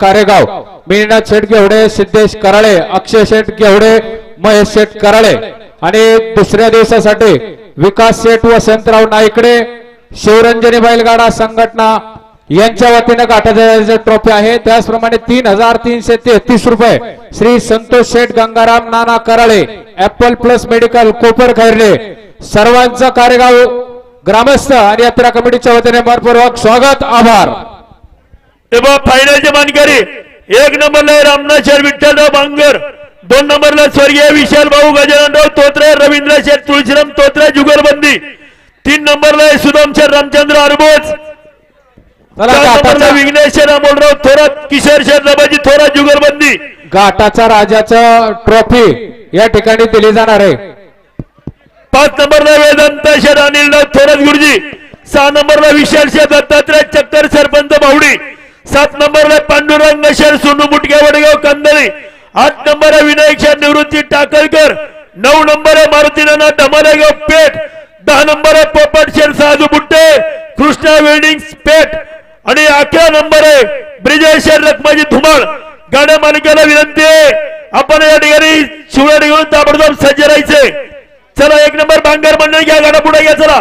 कारेगाव मीनाथ शेठ घेवडे सिद्धेश कराळे अक्षय शेठ घेवडे महेश शेठ कराळे आणि दुसऱ्या दिवसासाठी विकास शेठ वसंतराव नाईकडे शिवरंजनी बैलगाडा संघटना यांच्या वतीने गाठाचे ट्रॉफी आहे. त्याचप्रमाणे तीन हजार तीनशे तेहतीस रुपये Shri Santosh Sheth Gangaram Nana Karale apple plus medical Kopar Khairle सर्वांचं कारेगाव ग्रामस्थ आणि यात्रा कमिटीच्या वतीने मनपूर्वक स्वागत आभार. तेव्हा फायनलचे मानकरी. एक नंबरला आहे रामनाथ शेठ विठ्ठलराव बांगर. दोन नंबरला स्वर्गीय विशाल भाऊ गजाननराव तोत्रे रवींद्र शेठ तुळशीराम तोत्रे जुगलबंदी. तीन नंबरला आहे सुदाम शेठ रामचंद्र अरबोज. विघ्नेश शेठ अमोलराव थोरात किशोर शेठ रबाजी थोरात जुगलबंदी. घाटाचा राजाचा ट्रॉफी या ठिकाणी दिली जाणार आहे. पाच नंबरला वेदांत शेठ अनिलनाथ थोरात गुरुजी. सहा नंबरला विशाल शेठ दत्तात्रय चक्कर सरपंच बावडी सात नंबरला पांडुरंग शेर सोनू मुटगे वडगाव कंदळी आठ नंबर आहे विनायकच्या निवृत्ती टाकळकर. नऊ नंबर आहे मारुती नाना धमालेगाव पेठ. दहा नंबर आहे पोपट शेर साजू बुट्टे. कृष्णा वेल्डिंग पेठ. आणि अकरा नंबर आहे ब्रिजेश शेठ रखमाजी धुमाळ. गाड्या मालकाला विनंती आहे. आपण या ठिकाणी शिवडा घेऊन ताबडतोब सज्ज राहायचे. चला एक नंबर बांगर मंडळ घ्या गाडा पुढे घ्या चला.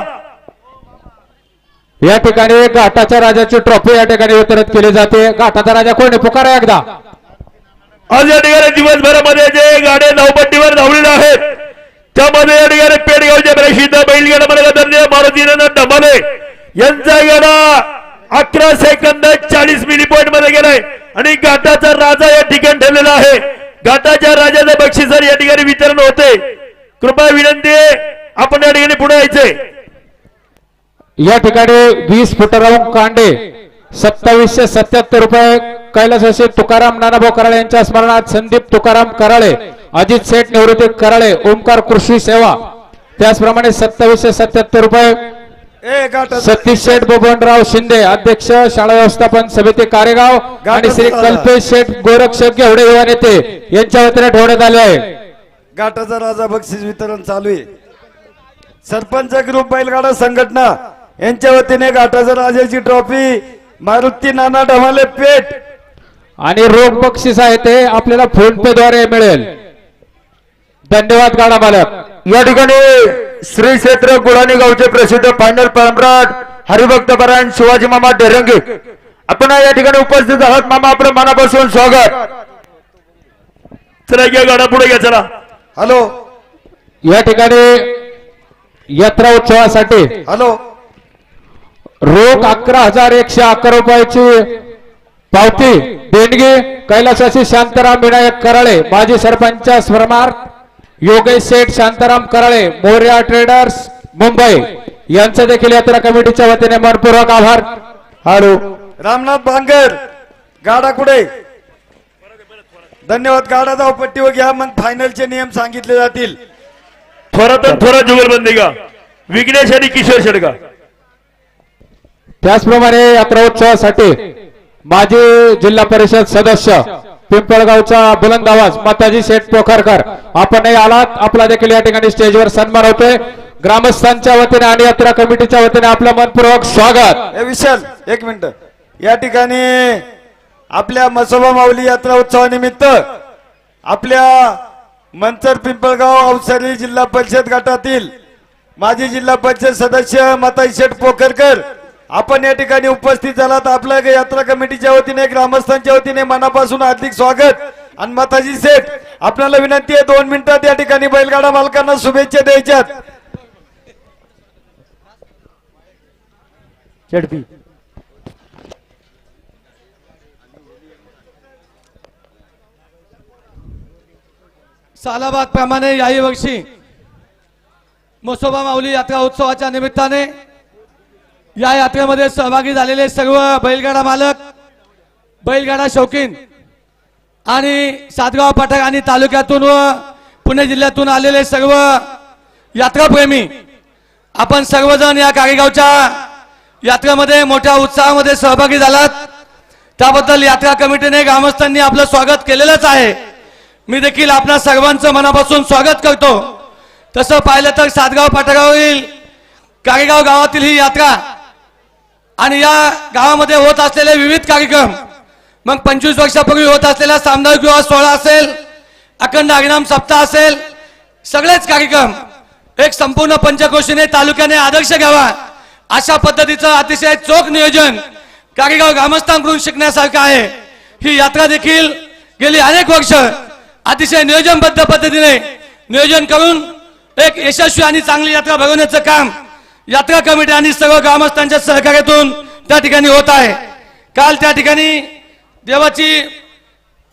या ठिकाणी घाटाच्या राजाची ट्रॉफी या ठिकाणी वितरित केली जाते. घाटाचा राजा कोण? पुकारा एकदा. आज या ठिकाणी दिवसभरामध्ये जे गाड्या धावपट्टीवर धावलेल्या आहेत त्यामध्ये या ठिकाणी पेडगावच्या प्रसिद्ध बैलगाडा मला धन्य यांचा गेला अकरा सेकंद चाळीस मिली पॉईंटमध्ये गेलाय. आणि घाटाचा राजा या ठिकाणी ठरलेला आहे. घाटाच्या राजाचं बक्षीसर या ठिकाणी वितरण होते कृपया विनंती आहे आपण या ठिकाणी पुढे यायचे. या ठिकाणी वीस फुटराहून कांडे सत्तावीसशे सत्याहत्तर रुपये कैलासाशी तुकाराम नानाभाऊ कराळे यांच्या स्मरणात संदीप तुकाराम कराळे अजित शेठ निवृत्ती कराळे ओमकार कृषी सेवा. त्याचप्रमाणे सत्तावीसशे सत्याहत्तर रुपये सतीश शेठ बबनराव शिंदे अध्यक्ष शाळा व्यवस्थापन समिती कारेगाव आणि श्री कल्पेश शेठ गोरक्षक घेवडे युवा नेते यांच्या वतीने ठेवण्यात आले आहे. गाठाचा राजा बक्षीस वितरण चालू आहे. सरपंच ग्रुप बैलगाडा संघटना यांच्या वतीने गाठाचा राजाची ट्रॉफी मारुती नाना ढमाले पेठ आणि रोख बक्षीस आहे ते आपल्याला फोन पे द्वारे मिळेल. धन्यवाद गाडा मालक. या ठिकाणी श्री क्षेत्र गुळाणी गावचे प्रसिद्ध फायनल सम्राट हरिभक्त परायण शिवाजी मामा डेरंगे आपण या ठिकाणी उपस्थित आहात. मामा आपलं मनापासून स्वागत. चला घ्या गाडा पुढे घ्या चला. हॅलो. या ठिकाणी यात्रा उत्सवासाठी हॅलो. रोख अकरा हजार एकशे अकरा रुपयाची पावती देणगी कैलासाची शांताराम विनायक कराळे माजी सरपंच स्मरणार्थ योगेश शेठ शांताराम कराळे मोर्या ट्रेडर्स मुंबई. यांचं देखील यात्रा कमिटीच्या वतीने मनपूर्वक आभार. हॅलो. रामनाथ बांगर गाडा कुठे? धन्यवाद गाडा जाऊ पट्टीवर घ्या मग फायनलचे नियम सांगितले जातील. थोरातून थोरा जुगलबंदी का विघ्नेश आणि किशोर शेडका त्याचप्रमाणे यात्रा उत्सवासाठी माजी जिल्हा परिषद सदस्य पिंपळगावचा बुलंद आवाज माताजी शेठ पोखरकर आपणही आलात. आपला देखील या ठिकाणी स्टेजवर सन्मान होतोय. ग्रामस्थांच्या वतीने आणि यात्रा कमिटीच्या वतीने आपलं मनपूर्वक स्वागत. विशाल एक मिनिट. या ठिकाणी आपल्या मसोबा माऊली यात्रा उत्सवानिमित्त आपल्या मंचर पिंपळगाव अवसरी जिल्हा परिषद गटातील माजी जिल्हा परिषद सदस्य माताजी शेठ पोखरकर आपण या ठिकाणी उपस्थित झालात. आपल्या यात्रा कमिटीच्या वतीने ग्रामस्थांच्या वतीने मनापासून हार्दिक स्वागत. आणि माताजी शेठ आपल्याला विनंती आहे दोन मिनिटात या ठिकाणी बैलगाडा मालकांना शुभेच्छा द्यायच्यात. झडपी सालाबाद प्रमाणे याही वर्षी मसोबा माऊली यात्रा उत्सवाच्या निमित्ताने या यात्रेमध्ये सहभागी झालेले सर्व बैलगाडा मालक बैलगाडा शौकीन आणि सातगाव पाठक आणि तालुक्यातून व पुणे जिल्ह्यातून आलेले सर्व यात्राप्रेमी आपण सर्वजण या कारेगावच्या यात्रेमध्ये मोठ्या उत्साहामध्ये सहभागी झालात. त्याबद्दल यात्रा कमिटीने ग्रामस्थांनी आपलं स्वागत केलेलंच आहे. मी देखील आपल्या सर्वांचं मनापासून स्वागत करतो. तसं पाहिलं तर सातगाव पाटगावरील कारेगाव गावातील ही यात्रा आणि या गावामध्ये होत असलेले विविध कार्यक्रम मग पंचवीस वर्षापूर्वी होत असलेला सामदायिक विवाह सोहळा असेल अखंड हरिनाम सप्ताह असेल सगळेच कार्यक्रम एक संपूर्ण पंचकोशीने तालुक्याने आदर्श घ्यावा अशा पद्धतीचं अतिशय चोख नियोजन कारेगाव ग्रामस्थांकडून शिकण्यासारखं आहे. ही यात्रा देखील गेली अनेक वर्ष अतिशय नियोजनबद्ध पद्धतीने नियोजन करून एक यशस्वी आणि चांगली यात्रा भरवण्याचं काम यात्रा कमिटी आणि सर्व ग्रामस्थांच्या सहकार्यातून त्या ठिकाणी होत आहे. काल त्या ठिकाणी देवाची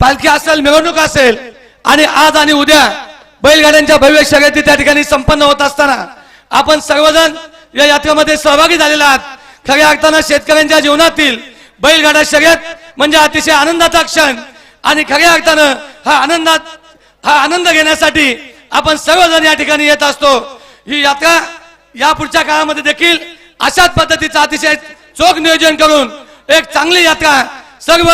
पालखी असेल मिरवणूक असेल आणि आज आणि उद्या बैलगाड्यांच्या भव्य शर्यती त्या ठिकाणी संपन्न होत असताना आपण सर्वजण या यात्रेमध्ये सहभागी झालेला आहात. खऱ्या अर्थानं शेतकऱ्यांच्या जीवनातील बैलगाडा शर्यत म्हणजे अतिशय आनंदाचा क्षण आणि खऱ्या अर्थानं हा आनंदात हा आनंद घेण्यासाठी आपण सर्वजण या ठिकाणी येत असतो. ही यात्रा या पुढच्या काळामध्ये देखील अशाच पद्धतीचं अतिशय चोख नियोजन करून एक चांगली यात्रा सर्व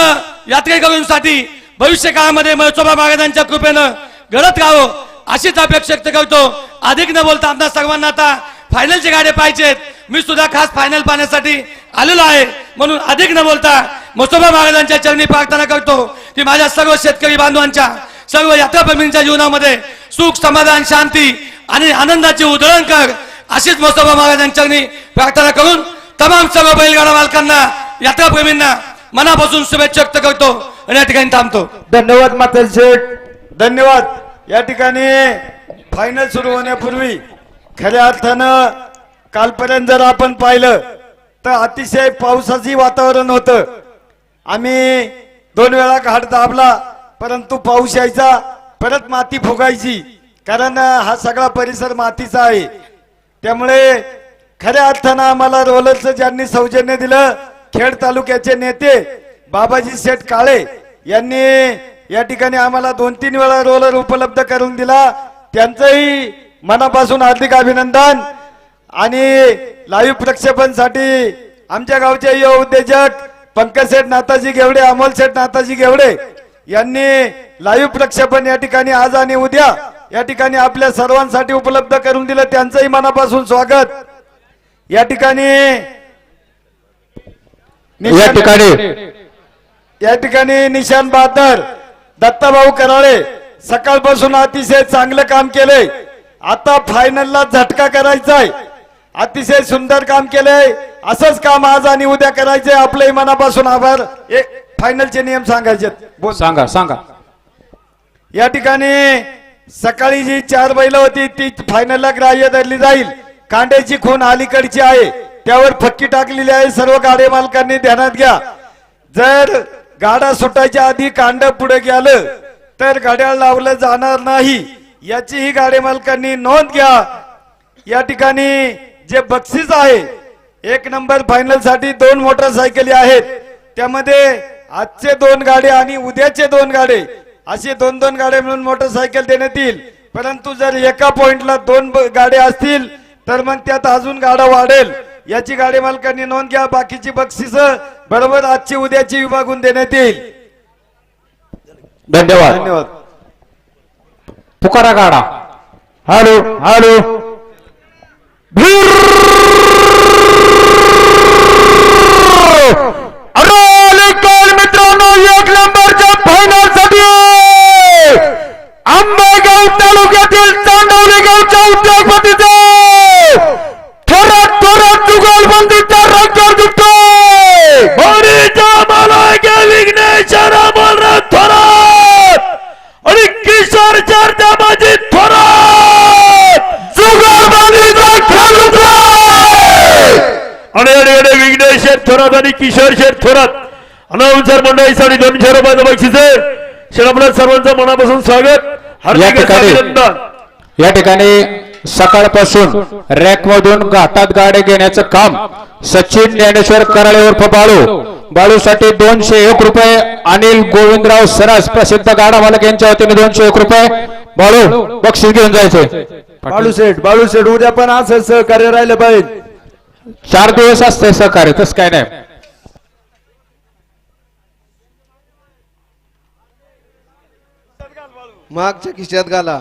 यात्रेकरूंसाठी भविष्य काळामध्ये महोत्सवा महाराजांच्या कृपेनं घडत राहावं अशीच अपेक्षा व्यक्त करतो. अधिक न बोलता आपल्या सर्वांना आता फायनलचे गाडे पाहिजेत. मी सुद्धा खास फायनल पाहण्यासाठी आलेलो आहे. म्हणून अधिक न बोलता मसोबा महाराजांच्या चरणी प्रार्थना करतो की माझ्या सर्व शेतकरी बांधवांच्या सर्व यात्राप्रेमींच्या जीवनामध्ये सुख समाधान शांती आणि आनंदाची उधळण कर. अशीच मोसोबा महाराजांच्यानी प्रार्थना करून तमाम सर्व बैलगाडा मालकांना यात्राप्रेमींना मनापासून शुभेच्छा व्यक्त करतो आणि या ठिकाणी थांबतो. धन्यवाद माता शेठ. धन्यवाद. या ठिकाणी फायनल सुरू होण्यापूर्वी खऱ्या अर्थानं कालपर्यंत जर आपण पाहिलं तर अतिशय पावसाची वातावरण होतं. आम्ही दोन वेळा घाट दाबला परंतु पाऊस यायचा परत माती फुगायची. कारण हा सगळा परिसर मातीचा आहे. त्यामुळे खऱ्या अर्थानं आम्हाला रोलरचं ज्यांनी सौजन्य दिलं खेड तालुक्याचे नेते बाबाजी शेठ काळे यांनी या ठिकाणी आम्हाला दोन तीन वेळा रोलर उपलब्ध करून दिला. त्यांचंही मनापासून हार्दिक अभिनंदन. आणि लाईव्ह प्रक्षेपणसाठी आमच्या गावचे युवा उद्योजक पंकज शेठ नाताजी घेवडे अमोल शेठ नाताजी घेवडे यांनी लाईव्ह प्रक्षेपण या ठिकाणी आज आणि उद्या या ठिकाणी आपल्या सर्वांसाठी उपलब्ध करून दिलं त्यांचंही मनापासून स्वागत. या ठिकाणी या ठिकाणी. या ठिकाणी निशान बहादर दत्ताभाऊ कराळे सकाळपासून अतिशय चांगलं काम केलंय. आता फायनलला झटका करायचाय. अतिशय सुंदर काम केलंय. असंच काम आज आणि उद्या करायचंय. आपलंही मनापासून आभार. एक फायनलचे नियम सांगायचे सांगा सांगा. या ठिकाणी सकाळी जी चार बैल होती ती फायनलला ग्राह्य धरली जाईल. कांड्याची खून अलीकडची आहे. त्यावर फक्की टाकलेली आहे. सर्व गाडे मालकांनी ध्यानात घ्या. जर गाडा सुटायच्या आधी कांड पुढे गेलं तर गाड्या लावलं जाणार नाही. याचीही गाडे मालकांनी नोंद घ्या. या ठिकाणी जे बक्षीस आहे एक नंबर फायनलसाठी दोन मोटरसायकली आहेत. त्यामध्ये आजचे दोन गाडे आणि उद्याचे दोन गाडे. असे दोन दोन गाड्या मिळून मोटरसायकल देण्यात येईल. परंतु जर एका पॉइंटला दोन गाड्या असतील तर मग त्यात अजून गाडा वाढेल. याची गाडी मालकांनी नोंद घ्या. बाकीची बक्षिस बरोबर आजची उद्याची विभागून देण्यात येईल. धन्यवाद. धन्यवाद. पुकारा गाडा. हॅलो हॅलो अरे काल मित्रांनो एक नंबरच्या फायनलसाठी आंबेगाव तालुक्यातील चांडवली गावच्या उद्योगपतीचे थोरात थोरात जुगलबंदीचा रंग दिसतोय होळीचा मालक विघ्नेश अमोलराव थोरात आणि किशोर चर्चा माझी थोरात जुगलबंदीचा खेळ आणि अडे अडे विघ्नेश शेठ थोरात आणि किशोर शेठ थोरात अनाउन्सर मंडळीसाठी दोनशे रुपयाचं बक्षीस. आहे आपल्या सर्वांचं मनापासून स्वागत. या हार्दिक ठिकाणी अभिनंदन. या ठिकाणी सकाळपासून रॅक मधून घाटात गाड्या घेण्याचं काम सचिन ज्ञानेश्वर कराळे उर्फ बाळू. बाळूसाठी दोनशे एक रुपये अनिल गोविंदराव सरास प्रसिद्ध गाडा मालक यांच्या वतीने दोनशे एक रुपये. बाळू बक्षीस घेऊन जायचे बाळू शेठ बाळू शेठ उद्या पण असं सहकार्य राहिलं पाहिजे. चार दिवस असते सहकार्य तसं काय नाही. मागच्या खिशात घाला.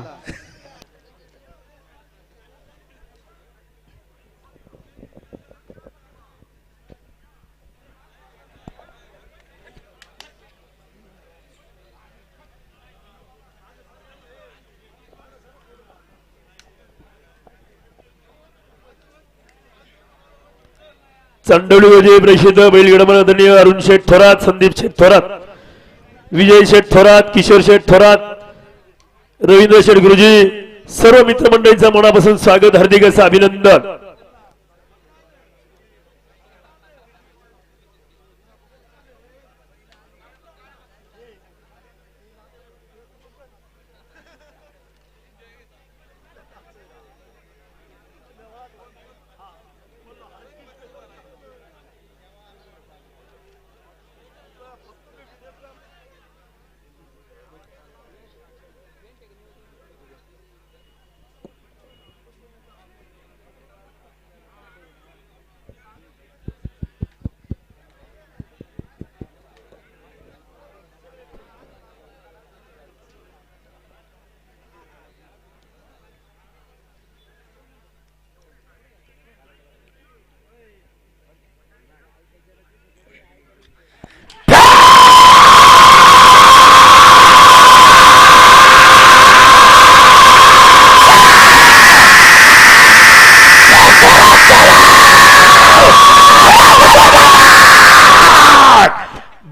चांडोळी प्रसिद्ध बैलगडमधनीय अरुण शेठ थोरात संदीप शेठ थोरात विजय शेठ थोरात किशोर शेठ थोरात रवींद्र शेठ गुरुजी सर्व मित्रमंडळींचं मनापासून स्वागत हार्दिक असं अभिनंदन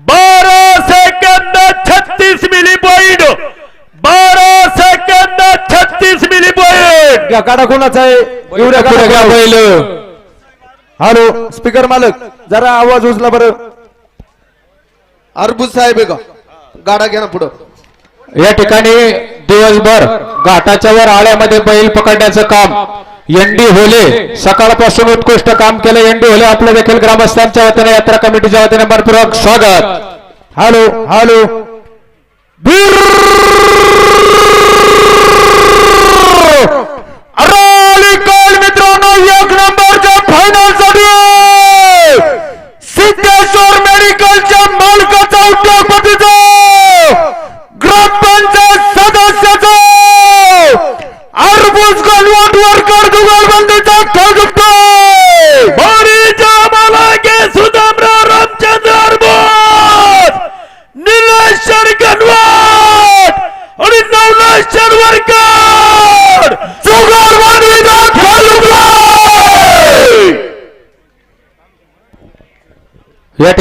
बारा सेकंद छत्तीस मिली पॉइंट बारा सेकंद छत्तीस मिली गाडा कोणाचा आहे? एवढ्या घ्या बैल. हॅलो स्पीकर मालक जरा आवाज उचला बरं. अरबुज साहेब आहे का? गाडा घ्या ना पुढं. या ठिकाणी दिवसभर घाटाच्या वर आळ्यामध्ये बैल पकडण्याचं काम. एनडी होले सकाळपासून उत्कृष्ट काम केलं. एनडी होले आपलं देखील ग्रामस्थांच्या वतीने यात्रा कमिटीच्या वतीने मनपूर्वक स्वागत. Hello hello.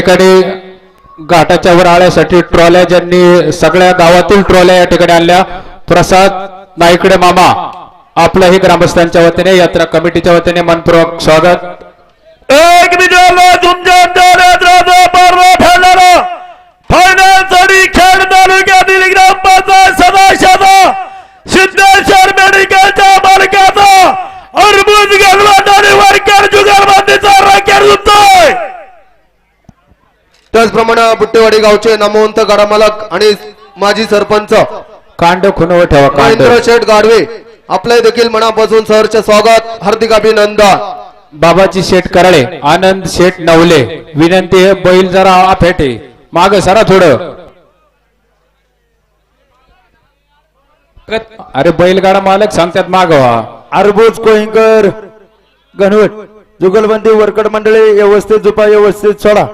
ठिकाणी घाटाच्या वर आळ्यासाठी ट्रॉल्या ज्यांनी सगळ्या गावातील ट्रॉल्या या ठिकाणी आणल्या. प्रसाद नाईकडे मामा आपलंही ग्रामस्थांच्या वतीने यात्रा कमिटीच्या वतीने मनपूर्वक स्वागत. एक तुमच्या अंतरात राजा पर्व ठरलेला फायनलसाठी खेड तालुक्यातील ग्रामपंचायत सदस्याचा सिद्धेश्वर मेडिकलच्या मालकाचा अरबुज गणवत आणि वर्कर जुगलबंदीचा राखेर सुटतोय त्याचप्रमाणे बुट्टेवाडी गावचे नामवंत गाडा मालक आणि माजी सरपंच. कांड खुनव ठेवा कांड. महेंद्र शेठ गाडवे आपले देखील मनापासून सहर्ष स्वागत हार्दिक अभिनंदन. बाबाजी शेठ कराळे आनंद शेठ नवले विनंती आहे बैल जरा फेटे माग सरा थोडं. अरे बैलगाडा मालक सांगतात मागवा अरबुज कोहिंकर गणवट जुगलबंदी वर्कड मंडळी व्यवस्थित झुपा व्यवस्थित सोडा.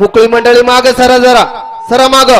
मोकळी मंडळी माग सरा जरा. सरा माग.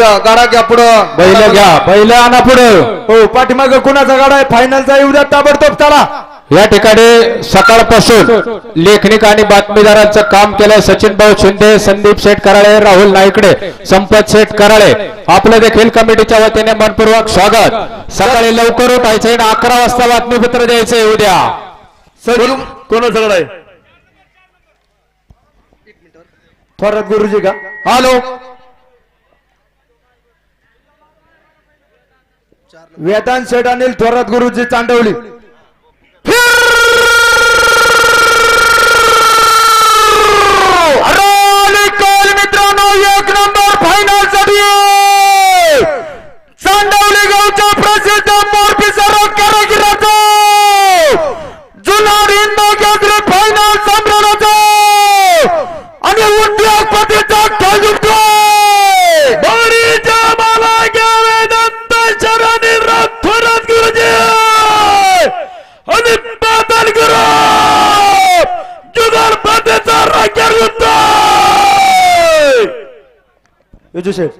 येऊ द्या गाडा घ्या पुढं. बैल घ्या बैल आणा पुढे. हो पाठीमाग कुणाचा गाडा आहे? फायनलचा येऊ द्या ताबडतोब चला. या ठिकाणी सकाळपासून लेखनिक आणि बातमीदारांचं काम केलंय सचिन भाऊ शिंदे संदीप शेठ कराळे राहुल नाईकडे संपत शेठ कराळे. आपलं देखील कमिटीच्या वतीने मनपूर्वक स्वागत. सकाळी लवकर उठायचंय आणि अकरा वाजता बातमीपत्र द्यायचंय उद्या. कोणाचा गड आहे? थोरात गुरुजी का? हॅलो. वेदांत शेठ अनिल थोरात गुरुजी चांडवली मित्रांनो एक नंबर फायनलसाठी चांडवली गावच्या प्रसिद्ध मोरपी सर्व कारागिराचा जुनार हिंदू केंद्र फायनल सम्राटाचा आणि उद्योगपतीचा खेळ बरीच्या मला घ्यावे दंत शरणी थोरात गुरुजी आणि बादल गुरु जुगार बातेचा राख्यार युद्ध यजू शेठ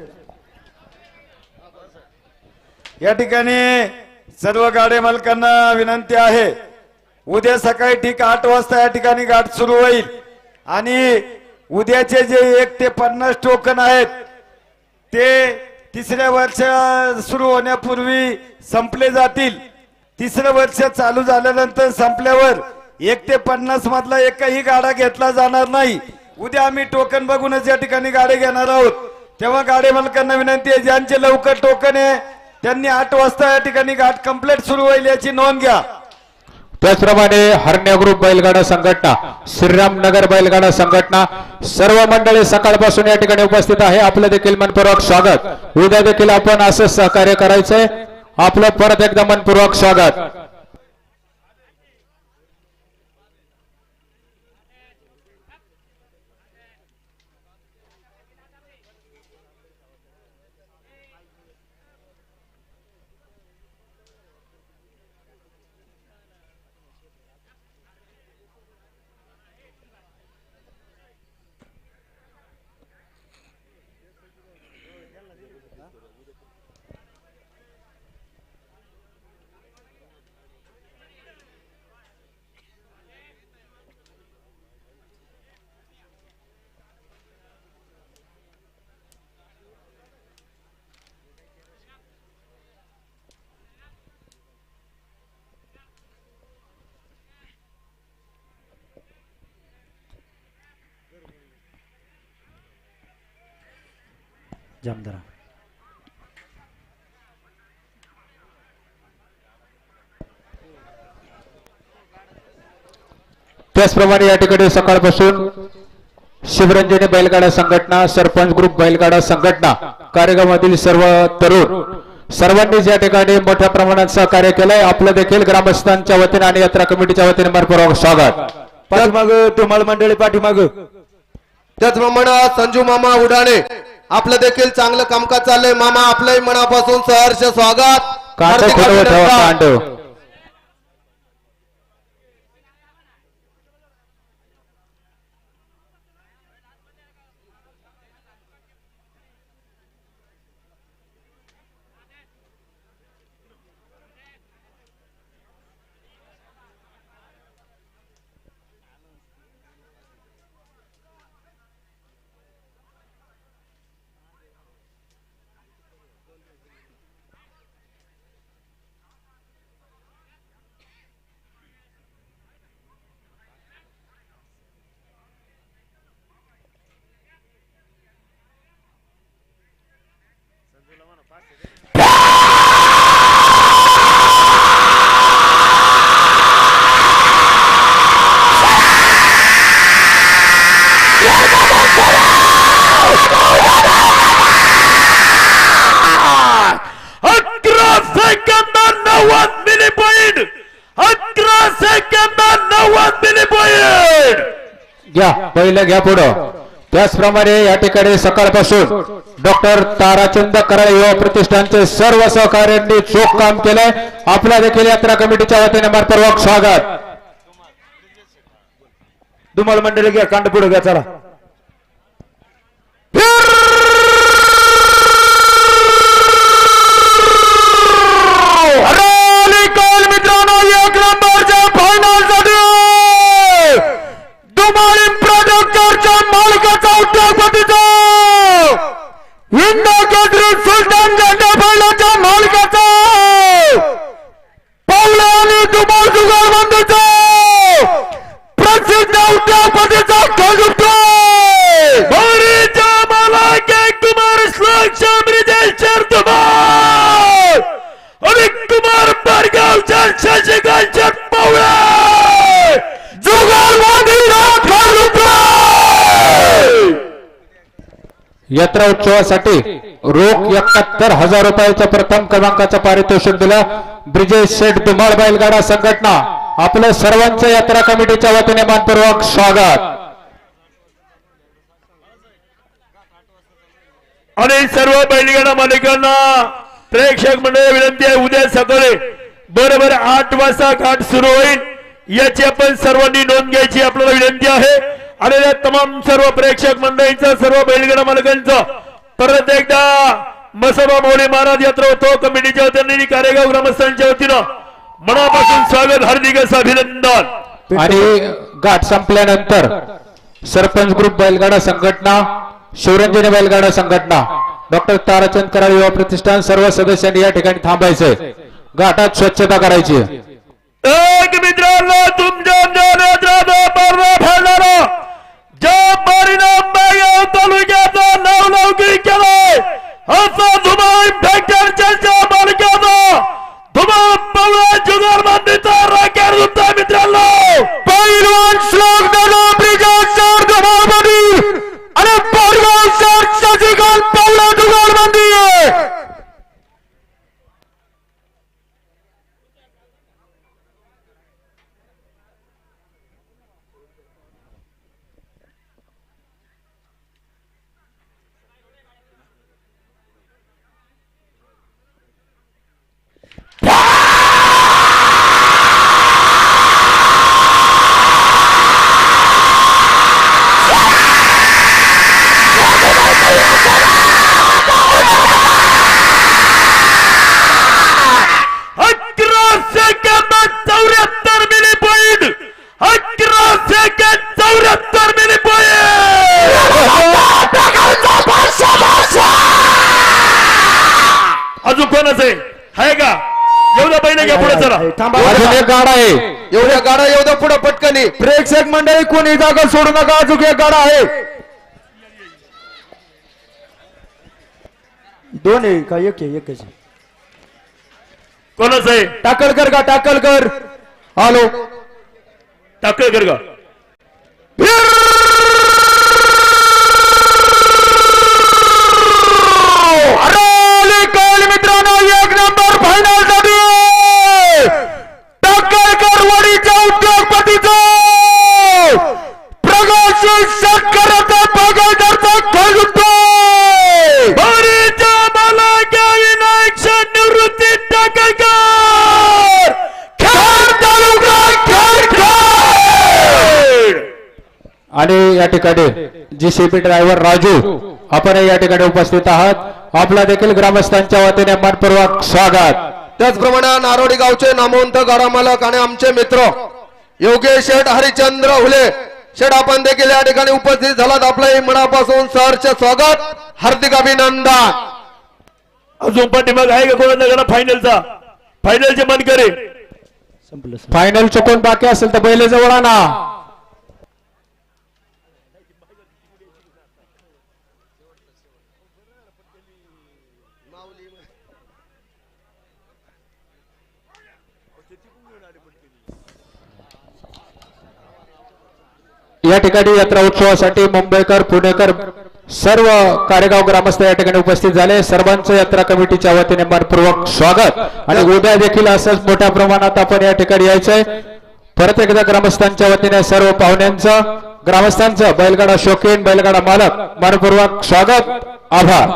या ठिकाणी सर्व गाडे मालकांना विनंती आहे. उद्या सकाळी ठीक आठ वाजता या ठिकाणी गाठ सुरू होईल. आणि उद्याचे जे एक ते पन्नास टोकन आहेत ते तिसऱ्या वर्ष सुरू होण्यापूर्वी संपले जातील. तिसरं वर्ष चालू झाल्यानंतर संपल्यावर एक ते पन्नास मधला एकही गाडा घेतला जाणार नाही. उद्या आम्ही टोकन बघूनच या ठिकाणी गाडी घेणार आहोत. तेव्हा गाडी मालकांना विनंती आहे ज्यांचे लवकर टोकन आहे त्यांनी आठ वाजता या ठिकाणी गाठ कंप्लीट सुरू होईल याची नोंद घ्या. त्याचप्रमाणे हरण्या ग्रुप बैलगाडा संघटना श्रीरामनगर बैलगाडा संघटना सर्व मंडळी सकाळपासून या ठिकाणी उपस्थित आहे. आपलं देखील मनपूर्वक स्वागत. उद्या देखील आपण असंच सहकार्य करायचंय. आपलं परत एकदा मनपूर्वक स्वागत. जामदारा त्याचप्रमाणे या ठिकाणी सकाळपासून शिवरंजनी बैलगाडा संघटना सरपंच ग्रुप बैलगाडा संघटना कार्यक्रमातील सर्व तरुण सर्वांनीच या ठिकाणी मोठ्या प्रमाणात सहकार्य केलंय. आपलं देखील ग्रामस्थांच्या वतीने आणि यात्रा कमिटीच्या वतीने मनपूर्वक स्वागत. पाठीमाग तुम्हाला मंडळी पाठीमाग. त्याचप्रमाणे संजू मामा उडाणे आपलं देखील चांगलं कामकाज चाललंय. मामा आपलंही मनापासून सहर्ष स्वागत. या पहिलं घ्या पुढं. त्याचप्रमाणे या ठिकाणी सकाळपासून डॉक्टर ताराचंद कराळे युवा प्रतिष्ठानचे सर्व सहकार्यांनी चोख काम केलंय. आपला देखील यात्रा कमिटीच्या वतीने मनपूर्वक स्वागत. धुमाल मंडळी घ्या कांड पुढे घ्या चला. വീണ്ടും यात्रा उत्सवासाठी रोख एकाहत्तर हजार रुपयाचा प्रथम क्रमांकाचा पारितोषिक दिलं. ब्रिजेश शेठ दुमाळ बैलगाडा संघटना आपलं सर्वांचं यात्रा कमिटीच्या वतीने मानपूर्वक स्वागत. आणि सर्व बैलगाडा मालिकांना प्रेक्षक मंडळ विनंती आहे उद्या सकाळी बरोबर आठ वाजता घाट सुरू होईल. याची आपण सर्वांनी नोंद घ्यायची आपल्याला विनंती आहे. आलेल्या तमाम सर्व प्रेक्षक मंडळींचा सर्व बैलगाडा मालकांचा परत एकदा मसबा मौली महाराज यात्रा उत्सव कमिटीच्या वतीने आणि कारेगाव ग्रामस्थांच्या वतीनं मनापासून स्वागत हार्दिक असं अभिनंदन. आणि घाट संपल्यानंतर सरपंच ग्रुप बैलगाडा संघटना शिवरंजनी बैलगाडा संघटना डॉक्टर ताराचंद कराड युवा प्रतिष्ठान सर्व सदस्यांनी या ठिकाणी थांबायचंय. घाटात स्वच्छता करायची. एक मित्रांनो तुमच्या बागाव तालुक्याचा नावलौकिक केलाय. असा धुमाळ फॅक्टरच्या मालकाचा धुमाळ पवळा जुगार बांधीचा राखेर सुद्धा मित्रांनो. पैलवान श्लोक दादा ब्रिजेश सर धुमाळबंदी आणि पारगाव सर शशिकांत पावला जुगारबंदी अकरा सेकंद चौऱ्याहत्तर मिली पॉईंट अकरा सेकंद चौऱ्याहत्तर मिली पॉईंट अजून कोणाच आहे आहे का? एवढा पहिलं घ्या पुढे चला. अजून एक गाडा आहे. एवढ्या गाडा एवढं पुढे पटकनी. प्रेक्षक मंडळी कोणी जागा सोडू नका. अजून एक गाडा आहे. दोन आहे का? एक आहे एकच आहे. कोणाच आहे टाकलकर का? टाकलकर हॅलो टाकळकर का? अरे आणि या ठिकाणी जीसीपी ड्रायव्हर राजू आपण या ठिकाणी उपस्थित आहात. आपला देखील ग्रामस्थांच्या वतीने मनपूर्वक स्वागत. त्याचप्रमाणे नारोडी गावचे नामवंत गाडा मालक आणि आमचे मित्र योगेश शेठ हरिचंद्र हुले शेठ आपण देखील या ठिकाणी उपस्थित झालात. आपल्याही मनापासून सहर्ष स्वागत. हार्दिक अभिनंदन. अजून पाठीमाग आहे का फायनलचा फायनलचे मन करे फायनल चुकून बाकी असेल तर बैल जवळ आणा. या ठिकाणी यात्रा उत्सवासाठी मुंबईकर पुणेकर सर्व कारेगाव ग्रामस्थ या ठिकाणी उपस्थित झाले. सर्वांचं यात्रा कमिटीच्या वतीने मनपूर्वक स्वागत. आणि उद्या देखील असंच मोठ्या प्रमाणात आपण या ठिकाणी यायचंय. परत एकदा ग्रामस्थांच्या वतीने सर्व पाहुण्यांचं ग्रामस्थांचं बैलगाडा शौकीन बैलगाडा मालक मनपूर्वक स्वागत आभार.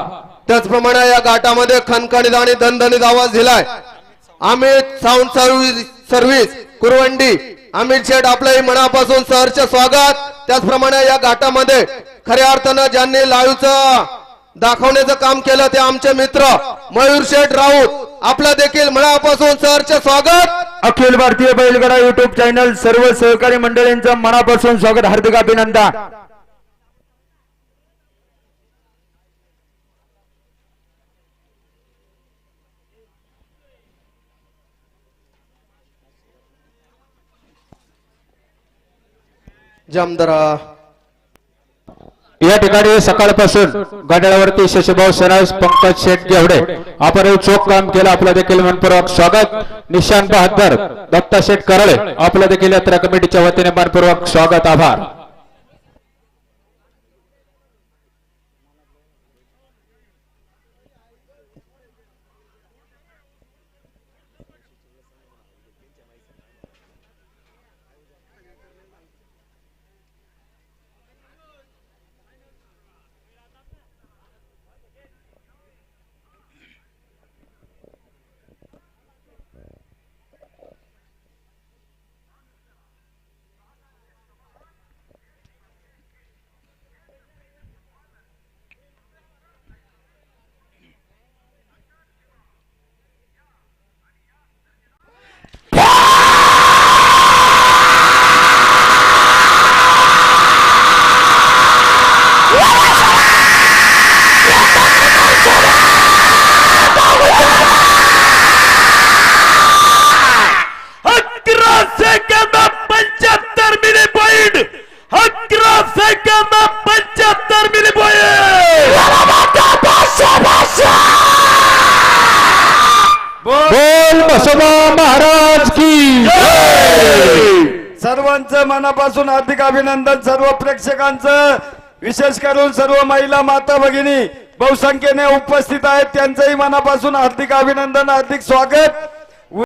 त्याचप्रमाणे या घाटामध्ये खणखणीत आणि दणदणीत आवाज दिलाय. आम्ही sound service service Kurvandi Amit Sheth आपलंही मनापासून सहर्ष स्वागत. त्याचप्रमाणे या घाटामध्ये खऱ्या अर्थानं ज्यांनी लाईव्हचं दाखवण्याचं काम केलं ते आमचे मित्र मयूर शेठ राऊत. आपलं देखील मनापासून सहर्ष स्वागत. अखिल भारतीय बैलगडा युट्यूब चॅनल सर्व सहकारी मंडळींचं मनापासून स्वागत. हार्दिक अभिनंदन. जामदरा. या ठिकाणी सकाळपासून गाड्यावरती शशीभाऊ सरास पंकज शेठ जेवढे आपण चोख काम केलं आपलं देखील मनपूर्वक स्वागत. निशांत बहादर दत्ता शेठ करळे आपलं देखील यात्रा कमिटीच्या वतीने मनपूर्वक स्वागत आभार अकरा सेकंद पंच्याहत्तर मिली पॉइंट अकरा सेकंद पंच्याहत्तर मिली पॉइंट बोल बसोबा महाराज की सर्वांचं मनापासून हार्दिक अभिनंदन सर्व प्रेक्षकांचं. विशेष करून सर्व महिला माता भगिनी बहुसंख्येने उपस्थित आहेत. त्यांचंही मनापासून हार्दिक अभिनंदन हार्दिक स्वागत.